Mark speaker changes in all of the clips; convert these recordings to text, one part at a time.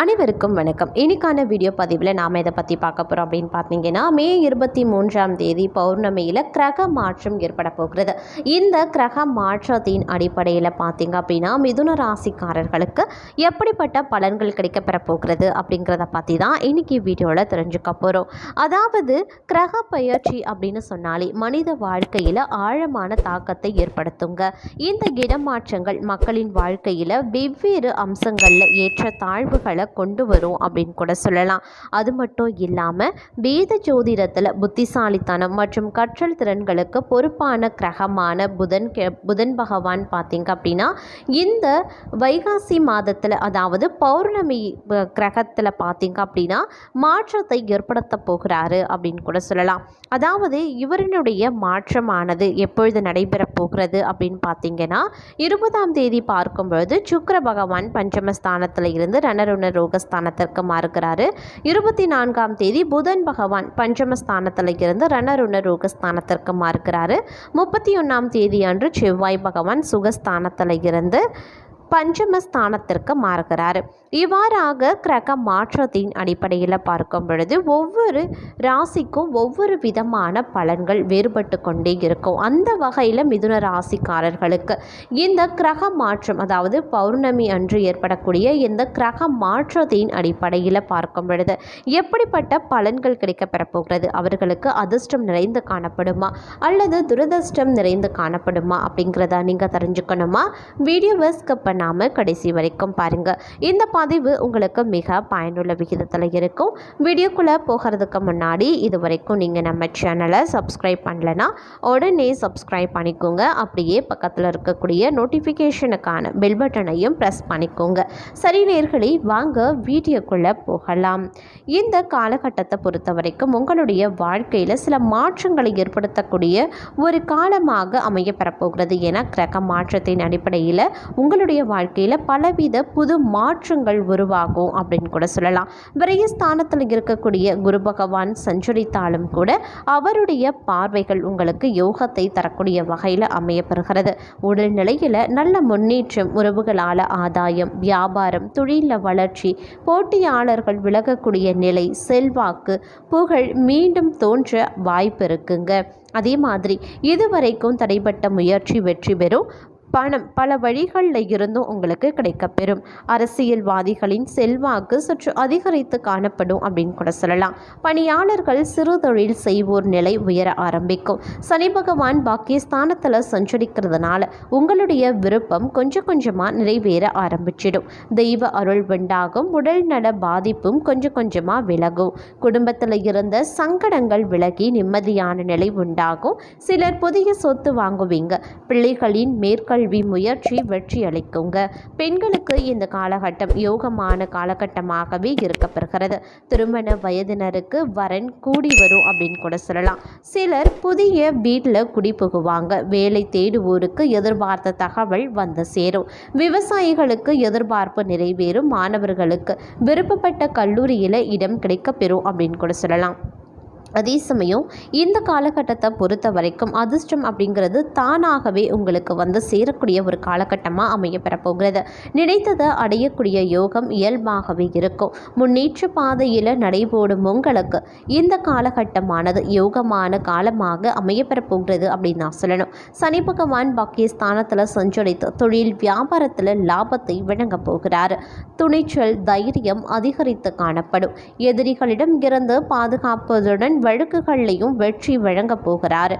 Speaker 1: அனைவருக்கும் வணக்கம். இன்றைக்கான வீடியோ பதிவில் நாம் இதை பற்றி பார்க்க போகிறோம் அப்படின்னு பார்த்தீங்கன்னா மே இருபத்தி மூன்றாம் தேதி பௌர்ணமியில் கிரக மாற்றம் ஏற்பட போகிறது. இந்த கிரக மாற்றத்தின் அடிப்படையில் பார்த்தீங்க அப்படின்னா மிதுன ராசிக்காரர்களுக்கு எப்படிப்பட்ட பலன்கள் கிடைக்கப்பெற போகிறது அப்படிங்கிறத பற்றி தான் இன்னைக்கு வீடியோவில் தெரிஞ்சுக்க போகிறோம் அதாவது கிரக பயிற்சி அப்படின்னு சொன்னாலே மனித வாழ்க்கையில் ஆழமான தாக்கத்தை ஏற்படுத்துங்க. இந்த இடமாற்றங்கள் மக்களின் வாழ்க்கையில் வெவ்வேறு அம்சங்களில் ஏற்ற தாழ்வுகளை கொண்டு வரும் அப்படின்னு கூட சொல்லலாம். அது மட்டும் இல்லாமல் வேத ஜோதிடத்தில் புத்திசாலித்தனம் மற்றும் கற்றல் திறன்களுக்கு பொறுப்பான கிரகமான புதன் புதன் பகவான் பார்த்தீங்க அப்படின்னா இந்த வைகாசி மாதத்தில் அதாவது பௌர்ணமி கிரகத்தில் பார்த்தீங்க அப்படின்னா மாற்றத்தை ஏற்படுத்த போகிறாரு அப்படின்னு கூட சொல்லலாம். அதாவது இவரினுடைய மாற்றமானது எப்பொழுது நடைபெறப் போகிறது அப்படின்னு பார்த்தீங்கன்னா இருபதாம் தேதி பார்க்கும்பொழுது சுக்கர பகவான் பஞ்சமஸ்தானத்தில் இருந்து ரணருண ரோகஸ்தானத்திற்கு மாறுகிறாரு. இருபத்தி நான்காம் தேதி புதன் பகவான் பஞ்சமஸ்தானத்தில் இருந்து ரணருண ரோகஸ்தானத்திற்கு மாறுகிறாரு. முப்பத்தி ஒன்றாம் தேதி அன்று செவ்வாய் பகவான் சுகஸ்தானத்தில் இருந்து பஞ்சமஸ்தானத்திற்கு மாறுகிறார். இவ்வாறாக கிரக மாற்றத்தின் அடிப்படையில் பார்க்கும் பொழுது ஒவ்வொரு ராசிக்கும் ஒவ்வொரு விதமான பலன்கள் வேறுபட்டு கொண்டே இருக்கும். அந்த வகையில் மிதுன ராசிக்காரர்களுக்கு இந்த கிரக மாற்றம் அதாவது பௌர்ணமி அன்று ஏற்படக்கூடிய இந்த கிரக மாற்றத்தின் அடிப்படையில் பார்க்கும் பொழுது எப்படிப்பட்ட பலன்கள் கிடைக்கப்பெறப் போகிறது அவர்களுக்கு அதிர்ஷ்டம் நிறைந்து காணப்படுமா? அல்லது துரதிர்ஷ்டம் நிறைந்து காணப்படுமா? அப்படிங்கிறத நீங்கள் தெரிஞ்சுக்கணுமா? வீடியோவை பண்ண பண்ணாமல் கடைசி வரைக்கும் பாருங்கள் இந்த பதிவு உங்களுக்கு மிக பயனுள்ள விகிதத்தில் இருக்கும். வீடியோக்குள்ளே போகிறதுக்கு முன்னாடி இது வரைக்கும் நீங்கள் நம்ம சேனலை சப்ஸ்கிரைப் பண்ணலைன்னா உடனே சப்ஸ்கிரைப் பண்ணிக்கோங்க. அப்படியே பக்கத்தில் இருக்கக்கூடிய நோட்டிஃபிகேஷனுக்கான பெல் பட்டனையும் ப்ரெஸ் பண்ணிக்கோங்க. சரி நேர்களை வாங்க வீடியோக்குள்ளே போகலாம். இந்த காலகட்டத்தை பொறுத்த வரைக்கும் உங்களுடைய வாழ்க்கையில் சில மாற்றங்களை ஏற்படுத்தக்கூடிய ஒரு காலமாக அமையப்பெறப்போகிறது என கிரக மாற்றத்தின் அடிப்படையில் உங்களுடைய வாழ்க்கையில் பலவித புது மாற்றங்கள் உருவாகும் அப்படின்னு கூட சொல்லலாம். விரயஸ்தானத்தில் இருக்கக்கூடிய குரு பகவான் சஞ்சரித்தாலும் கூட அவருடைய பார்வைகள் உங்களுக்கு யோகத்தை தரக்கூடிய வகையில் அமையப்பெறுகிறது. உடல் நிலையில் நல்ல முன்னேற்றம் உறவுகளால் ஆதாயம் வியாபாரம் தொழிலில் வளர்ச்சி போட்டியாளர்கள் விலகக்கூடிய நிலை செல்வாக்கு புகழ் மீண்டும் தோன்ற வாய்ப்பு இருக்குங்க. அதே மாதிரி இதுவரைக்கும் தடைப்பட்ட முயற்சி வெற்றி பெறும் பணம் பல வழிகளில் இருந்தும் உங்களுக்கு கிடைக்கப்பெறும். அரசியல்வாதிகளின் செல்வாக்கு சற்று அதிகரித்து காணப்படும் அப்படின்னு கூட சொல்லலாம். பணியாளர்கள் சிறு தொழில் செய்வோர் நிலை உயர ஆரம்பிக்கும். சனி பகவான் பாக்கியஸ்தானத்தில் சஞ்சரிக்கிறதுனால உங்களுடைய விருப்பம் கொஞ்சம் கொஞ்சமாக நிறைவேற ஆரம்பிச்சிடும். தெய்வ அருள் உண்டாகும். உடல் நல பாதிப்பும் கொஞ்சம் கொஞ்சமாக விலகும். குடும்பத்தில் இருந்த சங்கடங்கள் விலகி நிம்மதியான நிலை உண்டாகும். சிலர் புதிய சொத்து வாங்குவீங்க. பிள்ளைகளின் கல்வி முயற்சி வெற்றி அளிக்குங்க. பெண்களுக்கு இந்த காலகட்டம் யோகமான காலகட்டமாகவே இருக்கப்பெறுகிறது. திருமண வயதினருக்கு வரன் கூடி வரும் அப்படின்னு கூட சொல்லலாம். சிலர் புதிய வீட்டில் குடிபுகுவாங்க வேலை தேடுவோருக்கு எதிர்பார்த்த தகவல் வந்து சேரும். விவசாயிகளுக்கு எதிர்பார்ப்பு நிறைவேறும். மாணவர்களுக்கு விருப்பப்பட்ட கல்லூரியில் இடம் கிடைக்கப்பெறும் அப்படின்னு கூட சொல்லலாம். அதே சமயம் இந்த காலகட்டத்தை பொறுத்த வரைக்கும் அதிர்ஷ்டம் அப்படிங்கிறது தானாகவே உங்களுக்கு வந்து சேரக்கூடிய ஒரு காலகட்டமாக அமைய பெறப்போகிறது. நினைத்ததை அடையக்கூடிய யோகம் இயல்பாகவே இருக்கும். முன்னேற்ற பாதையில் நடைபோடும் உங்களுக்கு இந்த காலகட்டமானது யோகமான காலமாக அமைய பெறப்போகிறது அப்படின்னு நான் சொல்லணும். சனி பகவான் பாக்கியஸ்தானத்தில் சஞ்சரித்து தொழில் வியாபாரத்தில் லாபத்தை வழங்கப் போகிறார். துணிச்சல் தைரியம் அதிகரித்து காணப்படும். எதிரிகளிடம் இருந்து பாதுகாப்பதுடன் வழக்குகள்லையும் வெற்றி வழங்கப் போகிறார்.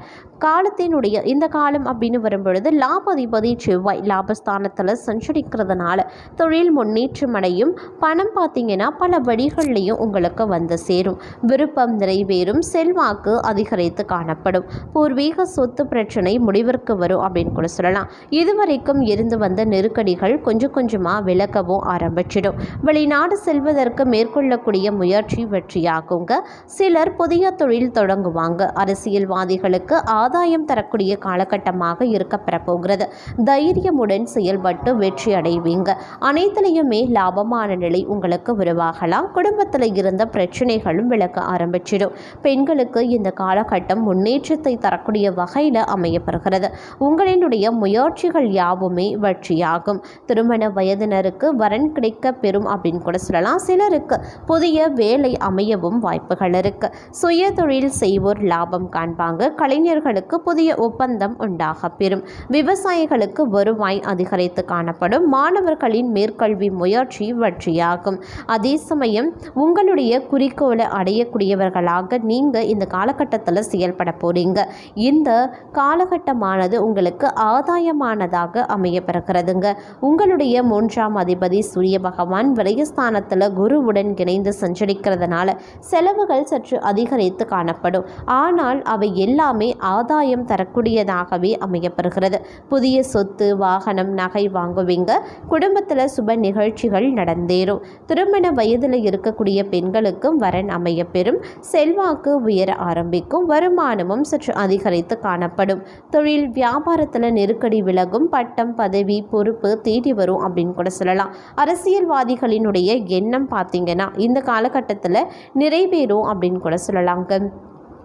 Speaker 1: காலத்தினுடைய இந்த காலம் அப்படின்னு வரும்பொழுது லாபதிபதி செவ்வாய் லாபஸ்தானத்தில் சஞ்சரிக்கிறதுனால தொழில் முன்னேற்றம் அடையும். பணம் பார்த்தீங்கன்னா பல வழிகள்லையும் உங்களுக்கு வந்து சேரும். விருப்பம் நிறைவேறும். செல்வாக்கு அதிகரித்து காணப்படும். பூர்வீக சொத்து பிரச்சனை முடிவிற்கு வரும் அப்படின்னு கூட சொல்லலாம். இதுவரைக்கும் இருந்து வந்த நெருக்கடிகள் கொஞ்சம் கொஞ்சமாக விலகவும் ஆரம்பிச்சிடும். வெளிநாடு செல்வதற்கு மேற்கொள்ளக்கூடிய முயற்சி வெற்றியாகுங்க. சிலர் புதிய தொழில் தொடங்குவாங்க. அரசியல்வாதிகளுக்கு ஆதாயம் தரக்கூடிய காலகட்டமாக இருக்க பெறப்போகிறது. தைரியமுடன் செயல்பட்டு வெற்றி அடைவீங்க. அனைத்திலையுமே லாபமான நிலை உங்களுக்கு உருவாகலாம். குடும்பத்தில் இருந்த பிரச்சனைகளும் விளக்க ஆரம்பிச்சிடும். பெண்களுக்கு இந்த காலகட்டம் முன்னேற்றத்தை தரக்கூடிய வகையில் அமையப்பெறுகிறது. உங்களினுடைய முயற்சிகள் யாவுமே வெற்றியாகும். திருமண வயதினருக்கு வரன் கிடைக்க பெறும் அப்படின்னு கூட சொல்லலாம். சிலருக்கு புதிய வேலை அமையவும் வாய்ப்புகள் இருக்கு. சுய தொழில் செய்வோர் லாபம் காண்பாங்க. கலைஞர்களுக்கு புதிய ஒப்பந்தம் உண்டாக பெறும். விவசாயிகளுக்கு வருவாய் அதிகரித்து காணப்படும் மாணவர்களின் மேற்கல்வி முயற்சி வெற்றியாகும். அதே சமயம் உங்களுடைய குறிக்கோளை அடையக்கூடியவர்களாக நீங்கள் இந்த காலகட்டத்தில் செயல்பட போறீங்க. இந்த காலகட்டமானது உங்களுக்கு ஆதாயமானதாக அமையப்பெறுகிறதுங்க. உங்களுடைய மூன்றாம் அதிபதி சூரிய பகவான் விரயஸ்தானத்தில் குருவுடன் இணைந்து சஞ்சரிக்கிறதுனால செலவுகள் சற்று அதிகரித்து காணப்படும். ஆனால் அவை எல்லாமே ஆதாயம் தரக்கூடியதாகவே அமையப்பெறுகிறது புதிய சொத்து வாகனம் நகை வாங்குவீங்க. குடும்பத்தில் சுப நிகழ்ச்சிகள் நடந்தேறும். திருமண வயதில் இருக்கக்கூடிய பெண்களுக்கும் வரன் அமையப்பெறும். செல்வாக்கு உயர ஆரம்பிக்கும். வருமானமும் சற்று அதிகரித்து காணப்படும். தொழில் வியாபாரத்தில் நெருக்கடி விலகும். பட்டம் பதவி பொறுப்பு தேடி வரும் அப்படின்னு கூட சொல்லலாம். அரசியல்வாதிகளினுடைய எண்ணம் பார்த்தீங்கன்னா இந்த காலகட்டத்தில் நிறைவேறும் அப்படின்னு கூட சொல்லலாங்க.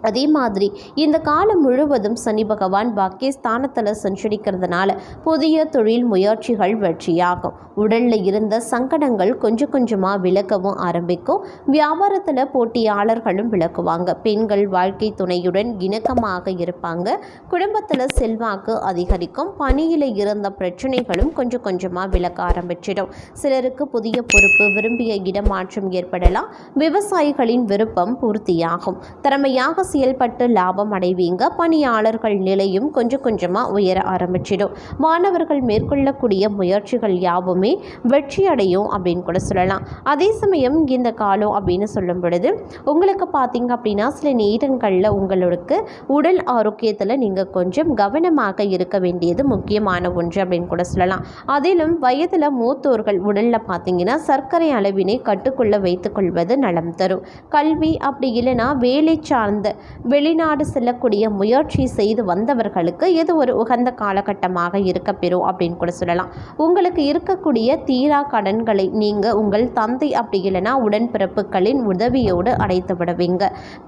Speaker 1: அதே மாதிரி இந்த காலம் முழுவதும் சனி பகவான் பாக்கியஸ்தானத்தில் சஞ்சரிக்கிறதுனால புதிய தொழில் முயற்சிகள் வெற்றியாகும். உடலில் இருந்த சங்கடங்கள் கொஞ்சம் கொஞ்சமாக விலக்கவும் ஆரம்பிக்கும். வியாபாரத்தில் போட்டியாளர்களும் விளக்குவாங்க பெண்கள் வாழ்க்கை துணையுடன் இணக்கமாக இருப்பாங்க. குடும்பத்தில் செல்வாக்கு அதிகரிக்கும். பணியில் இருந்த பிரச்சனைகளும் கொஞ்சம் கொஞ்சமாக விலக்க ஆரம்பிச்சிடும். சிலருக்கு புதிய பொறுப்பு விரும்பிய இடமாற்றம் ஏற்படலாம். விவசாயிகளின் விருப்பம் பூர்த்தியாகும். திறமையாக செயல்பட்டு லாபம் அடைவீங்க. பணியாளர்கள் நிலையும் கொஞ்சம் கொஞ்சமாக உயர ஆரம்பிச்சிடும். மாணவர்கள் மேற்கொள்ளக்கூடிய முயற்சிகள் யாவுமே வெற்றி அடையும் அப்படின்னு கூட சொல்லலாம். அதே சமயம் இந்த காலம் அப்படின்னு சொல்லும் பொழுது உங்களுக்கு பார்த்தீங்க அப்படின்னா சில நேரங்களில் உங்களுக்கு உடல் ஆரோக்கியத்தில் நீங்கள் கொஞ்சம் கவனமாக இருக்க வேண்டியது முக்கியமான ஒன்று அப்படின்னு கூட சொல்லலாம். அதிலும் வயதில் மூத்தோர்கள் உடலில் பார்த்தீங்கன்னா சர்க்கரை அளவினை கட்டுக்குள்ளே வைத்துக்கொள்வது நலம் தரும். கல்வி அப்படி இல்லைன்னா வேலை சார்ந்த வெளிநாடு செல்லக்கூடிய முயற்சி செய்து வந்தவர்களுக்கு இது ஒரு உகந்த காலகட்டமாக இருக்கப்பெறும் அப்படின்னு கூட சொல்லலாம். உங்களுக்கு இருக்கக்கூடிய தீரா கடன்களை நீங்கள் உங்கள் தந்தை அப்படி இல்லைன்னா உடன்பிறப்புகளின் உதவியோடு அடைத்து விடுவீங்க.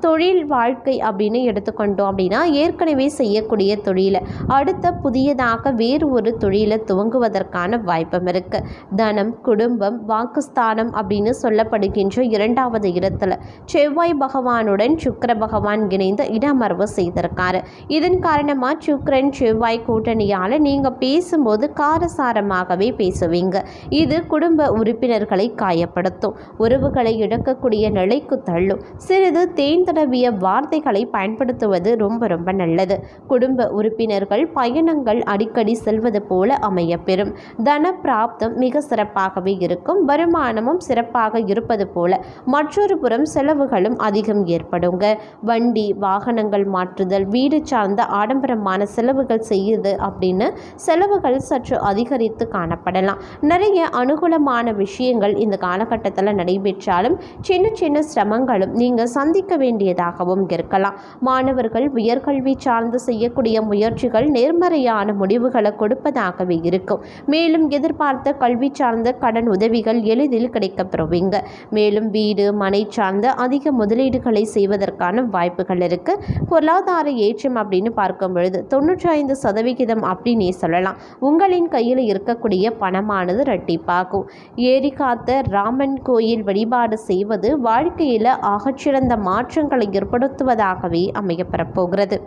Speaker 1: தொழில் வாழ்க்கை அப்படின்னு எடுத்துக்கொண்டோம் அப்படின்னா ஏற்கனவே செய்யக்கூடிய தொழிலை அடுத்த புதியதாக வேறு ஒரு தொழிலை துவங்குவதற்கான வாய்ப்பும் இருக்கு. தனம் குடும்பம் வாக்குஸ்தானம் அப்படின்னு சொல்லப்படுகின்ற இரண்டாவது இடத்துல செவ்வாய் பகவானுடன் சுக்கர பகவான் ஒருங்கிணைந்து இடமர்வு செய்திருக்காரு. இதன் காரணமாக சுக்ரன் செவ்வாய் கூட்டணியால் நீங்கள் பேசும்போது காரசாரமாகவே பேசுவீங்க. இது குடும்ப உறுப்பினர்களை காயப்படுத்தும். உறவுகளை இழக்கக்கூடிய நிலைக்கு தள்ளும். சிறிது தேன் தடவிய வார்த்தைகளை பயன்படுத்துவது ரொம்ப ரொம்ப நல்லது. குடும்ப உறுப்பினர்கள் பயணங்கள் அடிக்கடி செல்வது போல அமையப்பெறும். தன பிராப்தம் மிக சிறப்பாகவே இருக்கும். வருமானமும் சிறப்பாக இருப்பது போல மற்றொரு புறம் செலவுகளும் அதிகம் ஏற்படுங்க. வண்டி வாகனங்கள் மாற்றுதல் வீடு சார்ந்த ஆடம்பரமான செலவுகள் செய்யுது அப்படின்னு செலவுகள் சற்று அதிகரித்து காணப்படலாம். நிறைய அனுகூலமான விஷயங்கள் இந்த காலகட்டத்தில் நடைபெற்றாலும் சின்ன சின்ன சிரமங்களும் நீங்கள் சந்திக்க வேண்டியதாகவும் இருக்கலாம். மாணவர்கள் உயர்கல்வி சார்ந்து செய்யக்கூடிய முயற்சிகள் நேர்மறையான முடிவுகளை கொடுப்பதாகவே இருக்கும். மேலும் எதிர்பார்த்த கல்வி சார்ந்த கடன் உதவிகள் எளிதில் கிடைக்கப்பெறுவீங்க. மேலும் வீடு மனை சார்ந்த அதிக முதலீடுகளை செய்வதற்கான வாய்ப்பு வாய்ப்புகள் இருக்குது பொருளாதார ஏற்றம் அப்படின்னு பார்க்கும் பொழுது தொண்ணூற்றி ஐந்து சதவிகிதம் அப்படின்னே சொல்லலாம். உங்களின் கையில் இருக்கக்கூடிய பணமானது ரெட்டிப்பாகும் ஏரி காத்த ராமன் கோயில் வழிபாடு செய்வது வாழ்க்கையில் ஆகச்சிறந்த மாற்றங்களை ஏற்படுத்துவதாகவே அமையப்பெறப் போகிறது.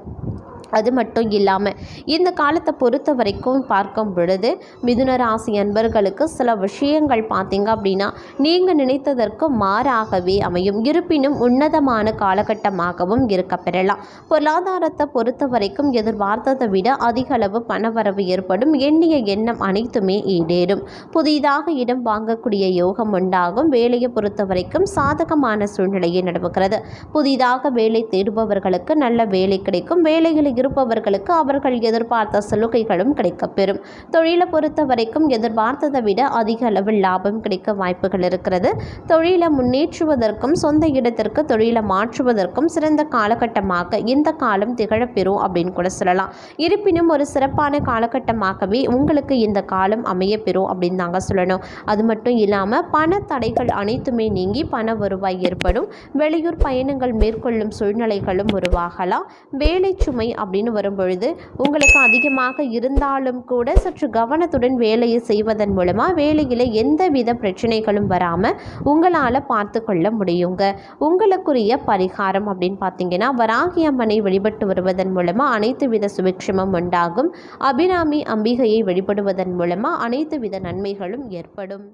Speaker 1: அது மட்டும் இல்லாமல் இந்த காலத்தை பொறுத்த வரைக்கும் பார்க்கும் பொழுது மிதுன ராசி அன்பர்களுக்கு சில விஷயங்கள் பார்த்தீங்க அப்படின்னா நீங்கள் நினைத்ததற்கு மாறாகவே அமையும். இருப்பினும் உன்னதமான காலகட்டமாகவும் இருக்க பெறலாம். பொருளாதாரத்தை பொறுத்த வரைக்கும் எதிர்பார்த்ததை விட அதிக அளவு பணவரவு ஏற்படும். எண்ணிய எண்ணம் அனைத்துமே ஈடேறும். புதிதாக இடம் வாங்கக்கூடிய யோகம் உண்டாகும். வேலையை பொறுத்த வரைக்கும் சாதகமான சூழ்நிலையை நிலவுகிறது. புதிதாக வேலை தேடுபவர்களுக்கு நல்ல வேலை கிடைக்கும். வேலைகளை இருப்பவர்களுக்கு அவர்கள் எதிர்பார்த்த சலுகைகளும் கிடைக்கப்பெறும். தொழிலை பொறுத்த வரைக்கும் எதிர்பார்த்ததை விட அதிக அளவில் லாபம் கிடைக்க வாய்ப்புகள் இருக்கிறது. தொழிலை முன்னேற்றுவதற்கும் சொந்த இடத்திற்கு தொழிலை மாற்றுவதற்கும் சிறந்த காலகட்டமாக இந்த காலம் திகழப்பெறும் அப்படின்னு கூட சொல்லலாம். இருப்பினும் ஒரு சிறப்பான காலகட்டமாகவே உங்களுக்கு இந்த காலம் அமையப்பெறும் அப்படின்னு தாங்க சொல்லணும். அது மட்டும் இல்லாமல் பண தடைகள் அனைத்துமே நீங்கி பண வருவாய் ஏற்படும். வெளியூர் பயணங்கள் மேற்கொள்ளும் சூழ்நிலைகளும் உருவாகலாம். வேலை சுமை அப்படின்னு வரும்பொழுது உங்களுக்கு அதிகமாக இருந்தாலும் கூட சற்று கவனத்துடன் வேலையை செய்வதன் மூலமாக வேலையில் எந்தவித பிரச்சனைகளும் வராமல் உங்களால் பார்த்து கொள்ள முடியுங்க. உங்களுக்குரிய பரிகாரம் அப்படின்னு பார்த்தீங்கன்னா வராகி அம்மனை வழிபட்டு வருவதன் மூலமாக அனைத்து வித சுபிக்ஷமும் உண்டாகும். அபிராமி அம்பிகையை வழிபடுவதன் மூலமாக அனைத்து வித நன்மைகளும் ஏற்படும்.